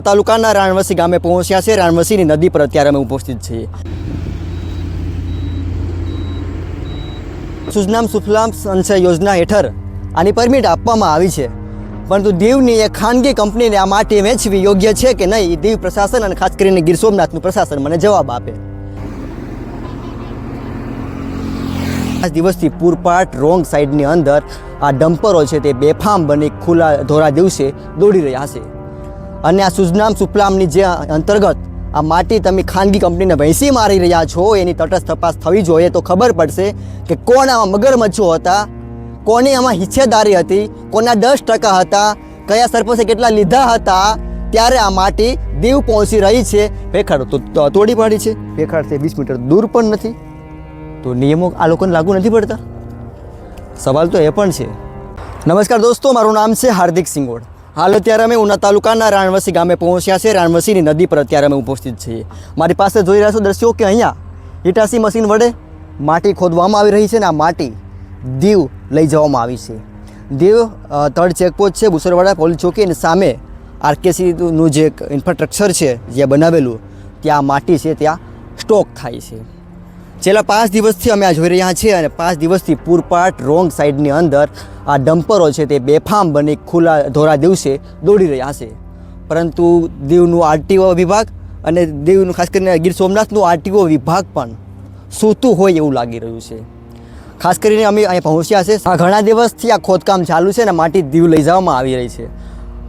તાલુકાના રાણવસી ગામે પહોંચ્યા છે. રાણવસીની નદી પર અત્યારે અમે ઉપસ્થિત છીએ. સુજનામ સુફલામ સંચય યોજના હેઠળ આની પરમિટ આપવામાં આવી છે. પરંતુ દીવની એક ખાનગી કંપનીને આ માટે વેચવી યોગ્ય છે કે નહીં દીવ પ્રશાસન અને ખાસ કરીને ગીર સોમનાથનું પ્રશાસન મને જવાબ આપે. આ દિવસથી પૂરપાટ રોંગ સાઈડની અંદર આ ડમ્પરો છે તે બેફામ બની ખુલ્લા ધોરા દિવસે દોડી રહ્યા છે. અને આ સુજનામ સુફલામની જે અંતર્ગત આ માટી તમે ખાનગી કંપનીને ભેંસી મારી રહ્યા છો, એની તટસ્થ તપાસ થવી જોઈએ તો ખબર પડશે કે કોણ આમાં મગરમચ્છો હતા, કોની આમાં હિસ્સેદારી હતી, કોના દસ ટકા હતા, કયા સરપંચે કેટલા લીધા હતા, ત્યારે આ માટી દીવ પહોંચી રહી છે. ભેખાડ તો, તોડી પાડી છે. ભેખાડ છે, વીસ મીટર દૂર પણ નથી. તો નિયમો આ લોકોને લાગુ નથી પડતા? સવાલ તો એ પણ છે. નમસ્કાર દોસ્તો, મારું નામ છે હાર્દિક સિંગોડ. હાલ અત્યારે અમે ઉના તાલુકાના રાણવસી ગામે પહોંચ્યા છે રાણવસીની નદી પર અત્યારે અમે ઉપસ્થિત છીએ. મારી પાસે જોઈ રહ્યા છો દ્રશ્યો કે અહીંયા હિટાસી મશીન વડે માટી ખોદવામાં આવી રહી છે ને આ માટી દીવ લઈ જવામાં આવી છે. દીવ થર્ડ ચેકપોસ્ટ છે, બુસરવાડા પોલીસ ચોકી અને સામે આરકેસીનું જે ઇન્ફ્રાસ્ટ્રક્ચર છે જે બનાવેલું, ત્યાં માટી છે, ત્યાં સ્ટોક થાય છે. છેલ્લા પાંચ દિવસથી અમે આ જોઈ રહ્યા છીએ અને પાંચ દિવસથી પૂરપાટ રોંગ સાઈડની અંદર આ ડમ્પરો છે તે બેફામ બની ખુલ્લા ધોરા દિવસે દોડી રહ્યા છે. પરંતુ દીવનું આરટીઓ વિભાગ અને દીવનું ખાસ કરીને ગીર સોમનાથનું આરટીઓ વિભાગ પણ સૂતું હોય એવું લાગી રહ્યું છે. ખાસ કરીને અમે અહીંયા પહોંચ્યા છે. આ ઘણા દિવસથી આ ખોદકામ ચાલુ છે અને માટી દીવ લઈ જવામાં આવી રહી છે.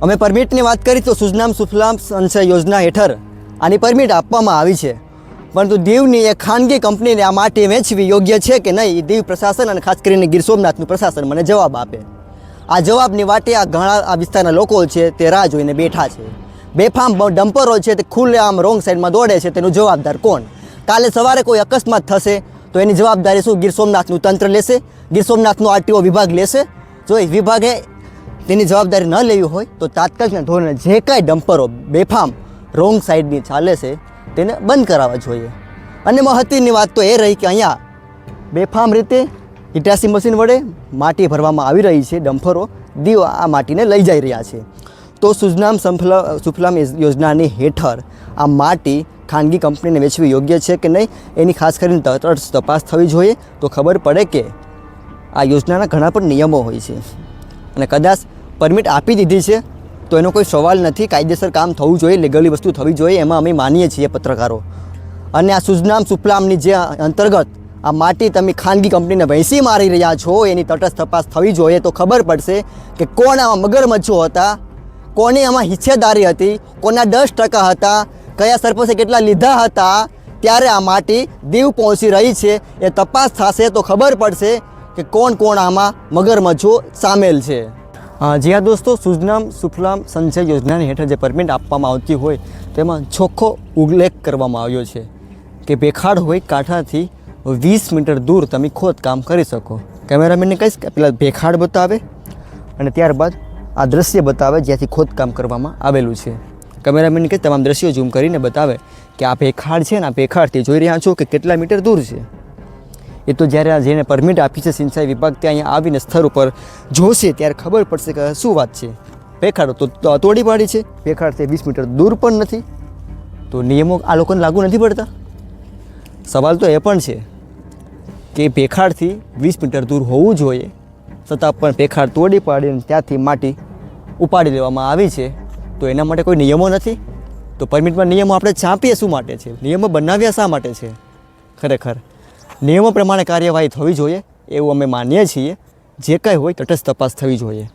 અમે પરમિટની વાત કરી તો સુજનામ સુફલામ સંચય યોજના હેઠળ આની પરમિટ આપવામાં આવી છે. પરંતુ દીવની એ ખાનગી કંપનીને આ માટી વેચવી યોગ્ય છે કે નહીં દીવ પ્રશાસન અને ખાસ કરીને ગીર સોમનાથનું પ્રશાસન મને જવાબ આપે. આ જવાબની વાટે આ ઘણા, આ વિસ્તારના લોકો છે, તે રાહ જોઈને બેઠા છે. બેફામ ડમ્પરો છે તે ખુલ્લે આમ રોંગ સાઈડમાં દોડે છે, તેનું જવાબદાર કોણ? કાલે સવારે કોઈ અકસ્માત થશે, તો એની જવાબદારી શું? ગીર સોમનાથનું તંત્ર લેશે? ગીર સોમનાથનું આરટીઓ વિભાગ લેશે? જો એ વિભાગે તેની જવાબદારી ન લેવી હોય, તો તાત્કાલિક ધોરણે જે કાંઈ ડમ્પરો બેફામ રોંગ સાઈડની ચાલે છે તેને બંધ કરાવવા જોઈએ. અને મહત્વની વાત તો એ રહી કે અહીંયા બેફામ રીતે ઇટાસી મશીન વડે માટી ભરવામાં આવી રહી છે, ડમ્ફરો દીવ આ માટીને લઈ જઈ રહ્યા છે. તો સુજનામ સંફલા, સુફલામ યોજનાની હેઠળ આ માટી ખાનગી કંપનીને વેચવી યોગ્ય છે કે નહીં, એની ખાસ કરીને તરત તપાસ થવી જોઈએ તો ખબર પડે કે આ યોજનાના ઘણા પણ નિયમો હોય છે. અને કદાચ પરમિટ આપી દીધી છે તો એનો કોઈ સવાલ નથી, કાયદેસર કામ થવું જોઈએ લીગલી વસ્તુ થવી જોઈએ, એમાં અમે માનીએ છીએ પત્રકારો. અને આ સુજનામ સુફલામની જે અંતર્ગત આ માટી તમે ખાનગી કંપનીને ભેંસી મારી રહ્યા છો, એની તટસ્થ તપાસ થવી જોઈએ, તો ખબર પડશે કે કોણ આમાં મગરમચ્છો હતા, કોની આમાં હિસ્સેદારી હતી, કોના દસ ટકા હતા, કયા સરપંચે કેટલા લીધા હતા, ત્યારે આ માટી દીવ પહોંચી રહી છે, એ તપાસ થશે તો ખબર પડશે કે કોણ કોણ આમાં મગરમચ્છો સામેલ છે. જી હા દોસ્તો, સુજનામ સુફલામ સંચય યોજનાની હેઠળ જે પરમિટ આપવામાં આવતી હોય, તેમાં ચોખ્ખો ઉલ્લેખ કરવામાં આવ્યો છે કે ભેખાડ હોય કાંઠાથી વીસ મીટર દૂર તમે ખોદકામ કરી શકો. કેમેરામેનને કહીશ કે પેલા ભેખાડ બતાવે અને ત્યારબાદ આ દ્રશ્ય બતાવે જ્યાંથી ખોદકામ કરવામાં આવેલું છે. કેમેરામેનને કહીશ, તમામ દ્રશ્યો ઝૂમ કરીને બતાવે કે આ ભેખાડ છે ને આ ભેખાડથી જોઈ રહ્યા છો કે કેટલા મીટર દૂર છે. એ તો જ્યારે આ જેને પરમિટ આપી છે સિંચાઈ વિભાગ ત્યાં અહીંયા આવીને સ્થળ ઉપર જોશે ત્યારે ખબર પડશે કે શું વાત છે. ભેખાડો તો તોડી પાડી છે. પેખાડ તે વીસ મીટર દૂર પણ નથી. તો નિયમો આ લોકોને લાગુ નથી પડતા? સવાલ તો એ પણ છે કે ભેખાડથી વીસ મીટર દૂર હોવું જોઈએ છતાં પણ ભેખાડ તોડી પાડીને ત્યાંથી માટી ઉપાડી લેવામાં આવી છે તો એના માટે કોઈ નિયમો નથી? તો પરમિટમાં નિયમો આપણે છાપીએ શું માટે છે? નિયમો બનાવ્યા શા માટે છે? ખરેખર. નિયમો પ્રમાણે કાર્યવાહી થવી જોઈએ, એવું અમે માનીએ છીએ. જે કંઈ હોય, તટસ્થ તપાસ થવી જોઈએ.